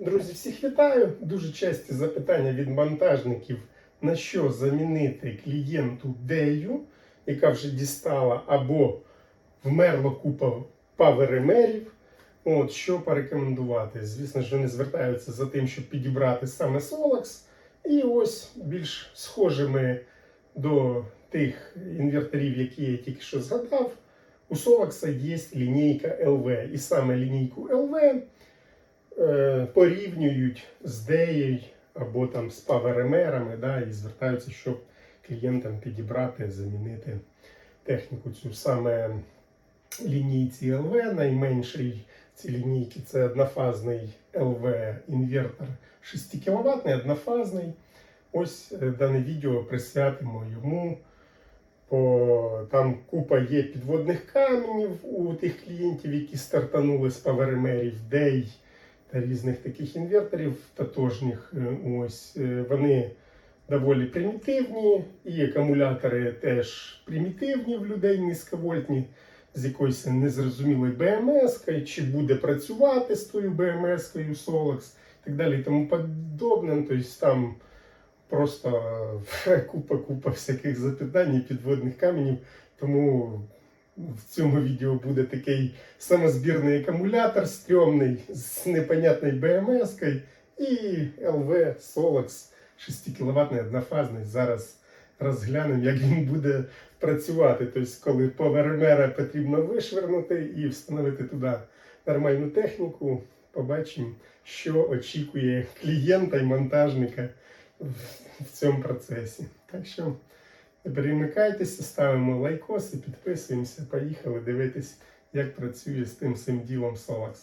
Друзі, всіх вітаю. Дуже часті запитання від монтажників, на що замінити клієнту дею, яка вже дістала або вмерла купа паверемерів. От, що порекомендувати? Звісно ж, вони звертаються за тим, щоб підібрати саме Solax. І ось більш схожими до тих інверторів, які я тільки що згадав, у Solax є лінійка LV. І саме лінійку LV е, порівнюють з DEA або там з паверемерами, да, і звертаються, щоб клієнтам підібрати, замінити техніку цю саме лінійці LV. Найменший в цій лінійці це однофазний LV інвертор 6 кВт, однофазний. Ось е, дане відео присвятимо йому. По, там купа є підводних каменів у тих клієнтів, які стартанули з паверемерів, DEI та різних таких інверторів тотожніх. Е, Ось е, вони доволі примітивні, і акумулятори теж примітивні в людей низьковольтні, з якоюсь незрозумілою БМС-кою, чи буде працювати з тою БМС-кою Solex і так далі і тому подобне. Тобто там просто купа-купа всяких запитань і підводних каменів. Тому в цьому відео буде такий самозбірний акумулятор стрьомний з непонятною БМС-кою і LV Solex 6 кВт однофазний. Зараз розглянемо, як він буде працювати. Тобто, коли повермера потрібно вишвернути і встановити туди нормальну техніку, побачимо, що очікує клієнта і монтажника в цьому процесі. Так що перемикайтеся, ставимо лайкоси, підписуємося, поїхали дивитись, як працює з тим всім ділом Solax.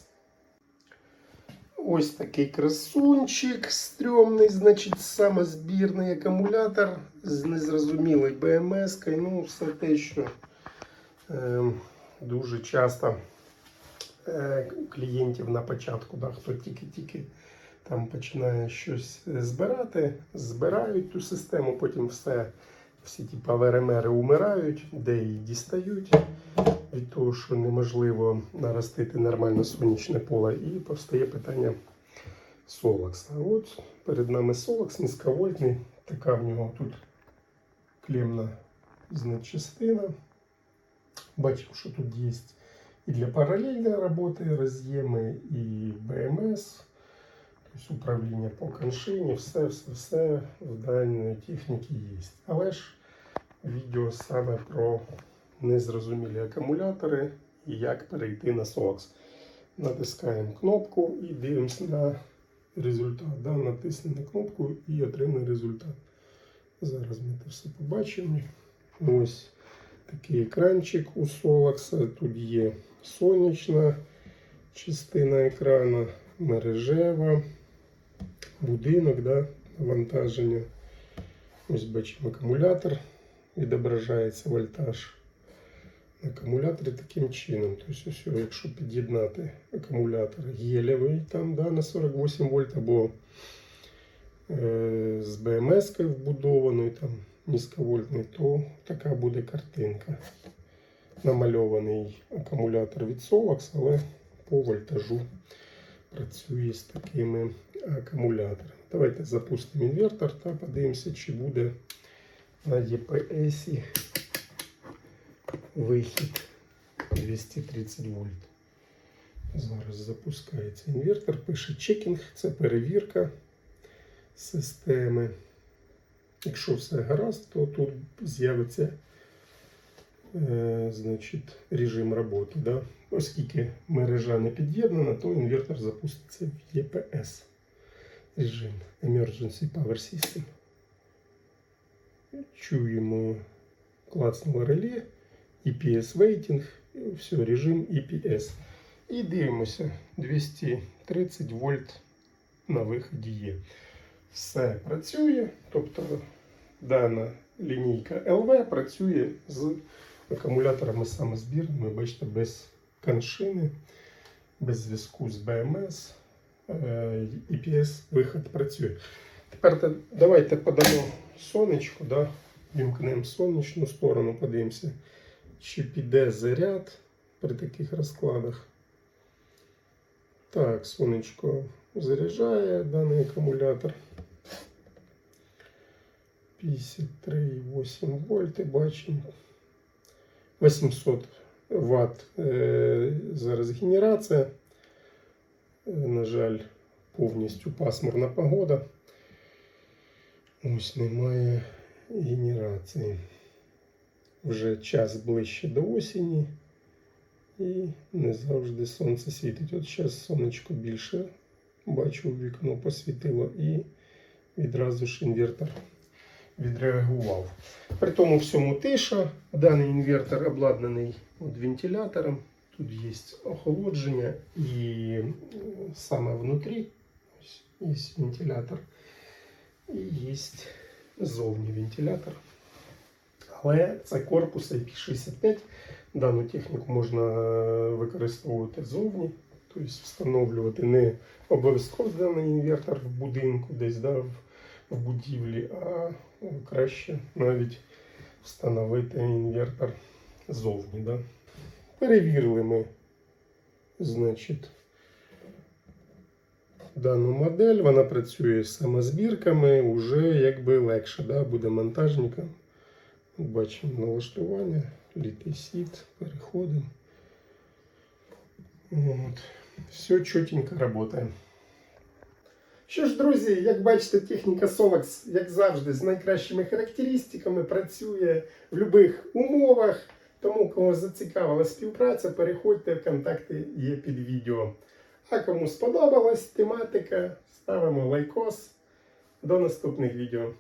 Ось такий красунчик стрьомний, значить, самозбірний акумулятор з незрозумілою БМС. Ну, все те, що е, дуже часто е, клієнтів на початку, да, хто тільки-тільки там починає щось збирати, збирають ту систему, потім все, всі ті паверемери умирають, де її дістають від того, що неможливо наростити нормальне сонячне поле, і постає питання Солакса. От перед нами Солакс низьковольтний, така в нього тут клемна частина. Бачимо, що тут є і для паралельної роботи роз'єми, і БМС. Управління по коншині, все, все, все в даній техніці є. Але ж відео саме про незрозумілі акумулятори і як перейти на SOX. Натискаємо кнопку і дивимося на результат. Да? Натиснемо на кнопку і отримаємо результат. Зараз ми це все побачимо. Ось такий екранчик у Solax. Тут є сонячна частина екрану, мережева будинок, да, навантаження. Ось бачимо акумулятор, відображається вольтаж на акумуляторі таким чином. Тобто, ось, якщо під'єднати акумулятор гелєвий там, да, на 48 вольт або е, з БМС-кою вбудованою, там, низьковольтний, то така буде картинка. Намальований акумулятор від Solax, але по вольтажу працює з такими акумуляторами. Давайте запустимо інвертор та подивимося, чи буде на ЄПС вихід 230 вольт. Зараз запускається інвертор, пише чекінг, це перевірка системи. Якщо все гаразд, то тут з'явиться е, значить, режим роботи. Да? Оскільки мережа не під'єднана, то інвертор запуститься в ЄПС режим Emergency Power System. Чуємо клацнуло реле, EPS Waiting, все, режим EPS. І дивимося 230 вольт на виході є. Все працює, тобто дана лінійка LV працює з акумуляторами самозбірними, бачите, без коншини, без зв'язку з BMS. EPS виход працює. Тепер давайте подамо сонечко, да? вімкнемо сонячну сторону, подивимося, чи піде заряд при таких розкладах. Так, сонечко заряджає даний акумулятор. 53,8 вольти бачимо. 800 Вт е, зараз генерація. Е, На жаль, повністю пасмурна погода. Ось немає генерації. Вже час ближче до осені. І не завжди сонце світить. От зараз сонечко більше бачу вікно посвітило і відразу ж інвертор відреагував. При тому всьому тиша. Даний інвертор обладнаний от вентилятором. Тут є охолодження і саме внутрі є вентилятор і є зовні вентилятор. Але це корпус IP65. Дану техніку можна е, використовувати зовні, тобто встановлювати не обов'язково даний інвертор в будинку, десь да, в, в будівлі, а е, краще навіть встановити інвертор зовні. Да. Перевірили ми, значить, дану модель, вона працює з самозбірками, вже якби легше да, буде монтажникам. Бачимо налаштування, літий сіт, переходимо. От. Все чотенько працює. Що ж, друзі, як бачите, техніка Solex, як завжди, з найкращими характеристиками працює в будь-яких умовах. Тому, кого зацікавила співпраця, переходьте, контакти є під відео. А кому сподобалась тематика, ставимо лайкос. До наступних відео.